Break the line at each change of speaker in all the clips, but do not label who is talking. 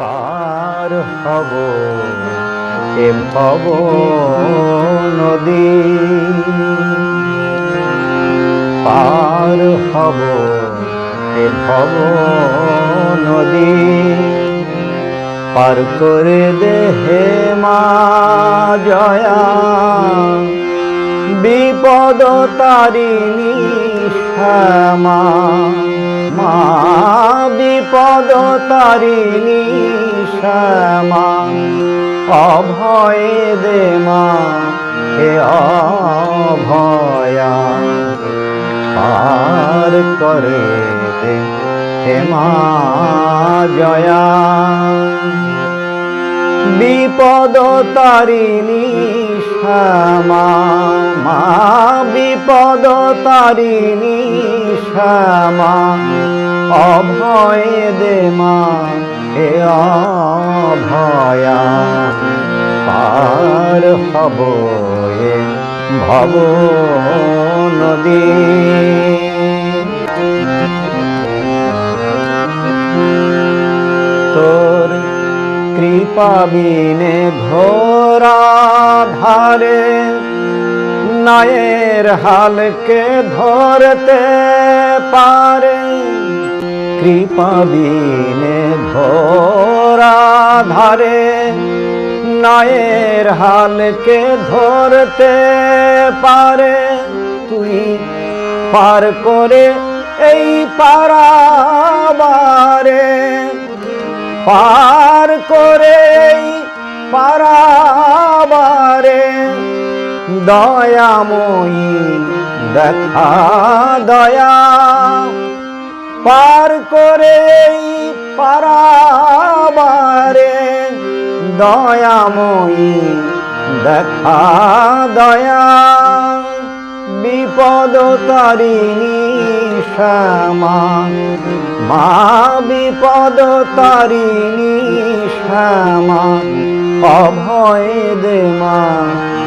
পার হব, এ ভব নদী। পার হব, এ ভব নদী। পার করে দেহে মা জয়া, বিপদ তারিণী শ্যামা। মা বিপদ তারিণী শ্যামা অভয়ে দে মা হে অভয়া। পার করে দে হে মা জয়া। বিপদ তারিণী শ্যামা মা বিপদ তারিণী শ্যামা অভয় দে মা, হে অভয়া। পার হব এ ভব নদী। তোর কৃপা বিনে ঘোরা ধারে নয়ের হালকে ধরতে পারে কৃপা বিনে ঘোরা ধারে। নয়ের হালকে ধরতে পারে। তুই পার করে এই পারাবারে। পার করে এই পারাবারে। দয়াময়ী দেখা, দয়া পার করে পারাবারে দয়াময়ী দেখা দয়া। বিপদ তারিণী শ্যামা মা, বিপদ তারিণী শ্যামা অভয় দে মা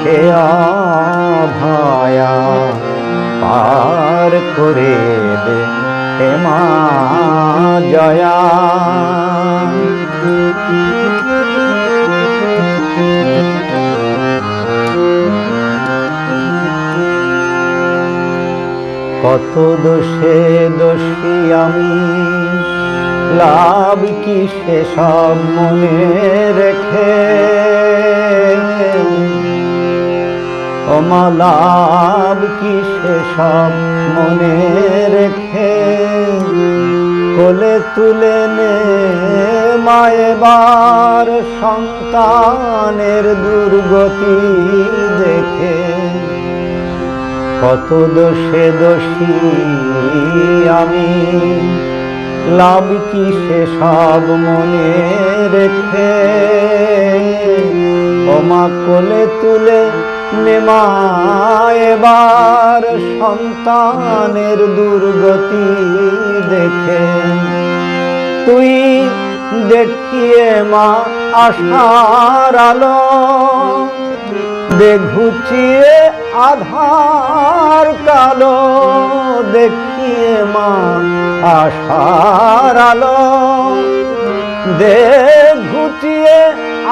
হে অভয়া। পার করে দে হে মা জয়া। কত দোষে দোষী আমি, লাভ কি সে সব মনে রেখে? লাভ কি সে সব মনে রেখে? কোলে তুলে নে মায়েবার সন্তানের দুর্গতি দেখে। কত দোষে দোষী আমি, লাভ কি সে সব মনে রেখে? ওমা কোলে তুলে নেমা এবার সন্তানের দুর্গতি দেখে। তুই দেখিয়ে মা আশার আলো, দে ঘুচিয়ে আধার কালো, দেখিয়ে মা আশার আলো, দে ঘুচিয়ে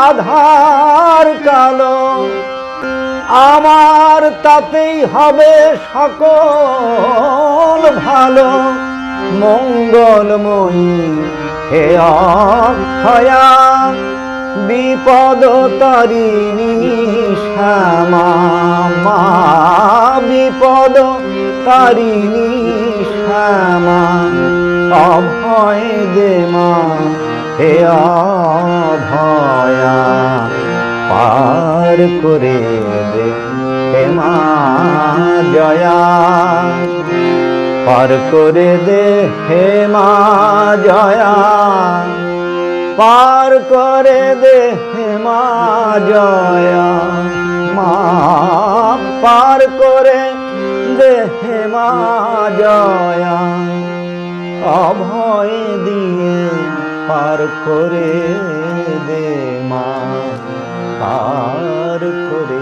আধার কালো। আমার তাতেই হবে সকল ভালো। মঙ্গলময়ী হে অক্ষয়া বিপদ তারিণী শ্যামা বিপদ তারিণী শ্যামা অভয় দে মা হে অভয়া, পার করে মা জয়া। পার করে দে হে মা জয়া। পার করে দে হে মা জয়া। মা, পার করে দে হে মা জয়া। অভয় দিয়ে পার করে দে মা। পার করে